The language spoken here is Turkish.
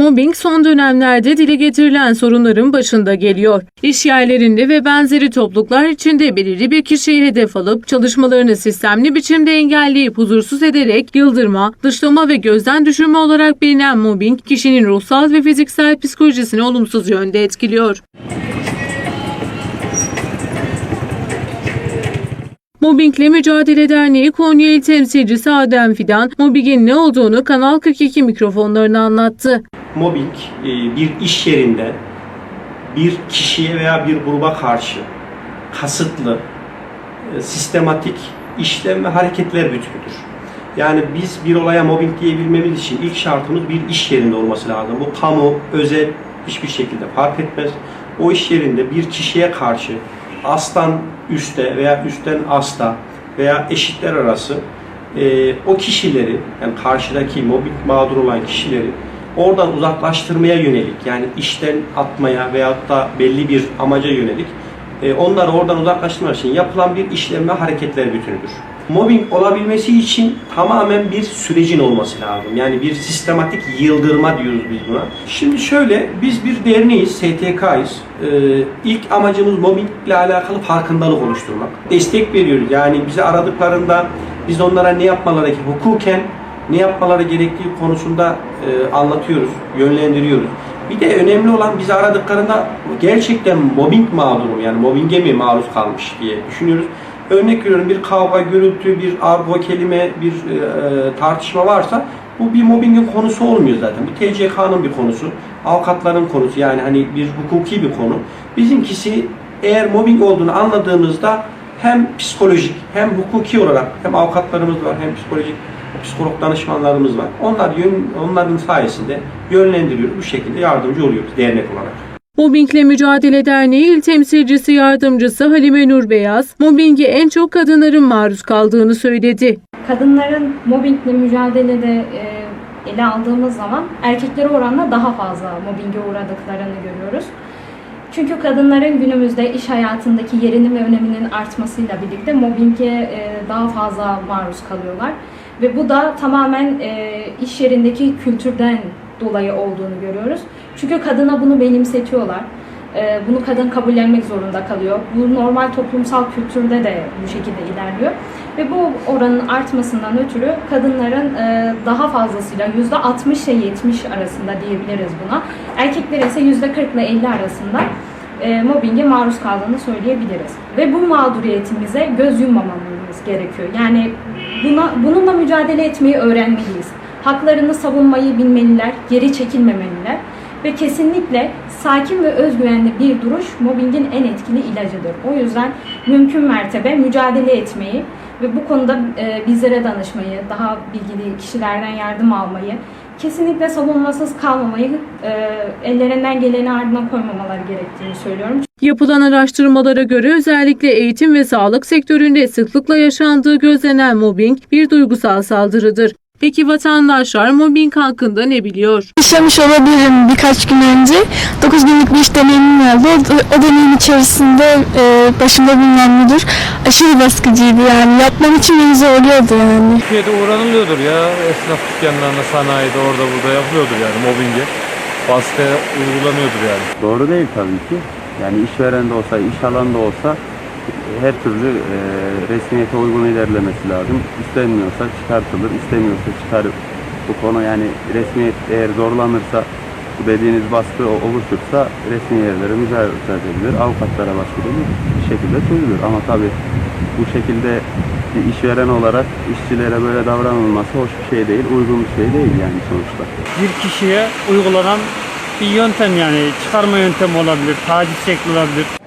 Mobbing son dönemlerde dile getirilen sorunların başında geliyor. İş yerlerinde ve benzeri topluluklar içinde belirli bir kişiyi hedef alıp çalışmalarını sistemli biçimde engelleyip huzursuz ederek yıldırma, dışlama ve gözden düşürme olarak bilinen mobbing kişinin ruhsal ve fiziksel psikolojisini olumsuz yönde etkiliyor. Mobbingle Mücadele Derneği Konya İl Temsilcisi Adem Fidan, mobbingin ne olduğunu Kanal 42 mikrofonlarına anlattı. Mobbing e, bir iş yerinde bir kişiye veya bir gruba karşı kasıtlı, e, sistematik işlem ve hareketler bütünüdür. Yani biz bir olaya mobbing diyebilmemiz için ilk şartımız bir iş yerinde olması lazım. Bu kamu, özel hiçbir şekilde fark etmez. O iş yerinde bir kişiye karşı aslan üste veya üstten asta veya eşitler arası e, o kişileri yani karşıdaki mobbing mağdur olan kişileri oradan uzaklaştırmaya yönelik yani işten atmaya veyahut da belli bir amaca yönelik e, onları oradan uzaklaştırmak için yapılan bir işlem ve hareketler bütünüdür. Mobbing olabilmesi için tamamen bir sürecin olması lazım. Yani bir sistematik yıldırma diyoruz biz buna. Şimdi şöyle, biz bir derneğiz, STK'yız. Ee, ilk amacımız mobbingle alakalı farkındalık oluşturmak. Destek veriyoruz. Yani bizi aradıklarında biz onlara ne yapmaları gerektiği, hukuken ne yapmaları gerektiği konusunda e, anlatıyoruz, yönlendiriyoruz. Bir de önemli olan bizi aradıklarında gerçekten mobbing mağduru yani mobbinge mi maruz kalmış diye düşünüyoruz. Örnek veriyorum bir kavga, gürültü, bir argo kelime, bir e, tartışma varsa bu bir mobbingin konusu olmuyor zaten. Bu TCK'nın bir konusu, avukatların konusu yani hani bir hukuki bir konu. Bizimkisi eğer mobbing olduğunu anladığımızda hem psikolojik hem hukuki olarak hem avukatlarımız var hem psikolojik psikolog danışmanlarımız var. Onlar yön, onların sayesinde yönlendiriyoruz. Bu şekilde yardımcı oluyoruz dernek olarak. Mobbingle Mücadele Derneği İl Temsilcisi Yardımcısı Halime Nur Beyaz, mobbinge en çok kadınların maruz kaldığını söyledi. Kadınların mobbingle mücadelede e, ele aldığımız zaman erkeklere oranla daha fazla mobbinge uğradıklarını görüyoruz. Çünkü kadınların günümüzde iş hayatındaki yerinin ve öneminin artmasıyla birlikte mobbinge e, daha fazla maruz kalıyorlar. Ve bu da tamamen e, iş yerindeki kültürden dolayı olduğunu görüyoruz. Çünkü kadına bunu benimsetiyorlar. E, bunu kadın kabullenmek zorunda kalıyor. Bu normal toplumsal kültürde de bu şekilde ilerliyor. Ve bu oranın artmasından ötürü kadınların e, daha fazlasıyla %60 ile 70 arasında diyebiliriz buna. Erkekler ise %40 ile 50 arasında e, mobbinge maruz kaldığını söyleyebiliriz. Ve bu mağduriyetimize göz yummamamız gerekiyor. Yani buna bununla mücadele etmeyi öğrenmeliyiz. Haklarını savunmayı bilmeliler, geri çekilmemeliler ve kesinlikle sakin ve özgüvenli bir duruş mobbingin en etkili ilacıdır. O yüzden mümkün mertebe mücadele etmeyi ve bu konuda e, bizlere danışmayı, daha bilgili kişilerden yardım almayı, kesinlikle savunmasız kalmamayı, e, ellerinden geleni ardına koymamaları gerektiğini söylüyorum. Yapılan araştırmalara göre özellikle eğitim ve sağlık sektöründe sıklıkla yaşandığı gözlenen mobbing bir duygusal saldırıdır. Peki vatandaşlar mobbing hakkında ne biliyor? Yaşamış olabilirim birkaç gün önce. 9 günlük bir iş deneyimim oldu. O, o deneyim içerisinde e, başımda bulunan müdür aşırı baskıcıydı yani. Yapmam için beni zorluyordu yani. Türkiye'de uğranılıyordur ya. Esnaf dükkanlarında, sanayide, orada burada yapılıyordur yani mobbinge. Baskı uygulanıyordur yani. Doğru değil tabii ki. Yani işveren de olsa, iş alanı da olsa her türlü e, resmiyete uygun ilerlemesi lazım. İstenmiyorsa çıkartılır, istemiyorsa çıkarır. Bu konu yani resmiyet eğer zorlanırsa, bu dediğiniz baskı oluşursa resmi yerlere müracaat edilir, avukatlara başvurulur, bir şekilde çözülür. Ama tabii bu şekilde bir işveren olarak işçilere böyle davranılması hoş bir şey değil, uygun bir şey değil yani sonuçta. bir kişiye uygulanan bir yöntem yani çıkarma yöntemi olabilir, taciz şekli olabilir.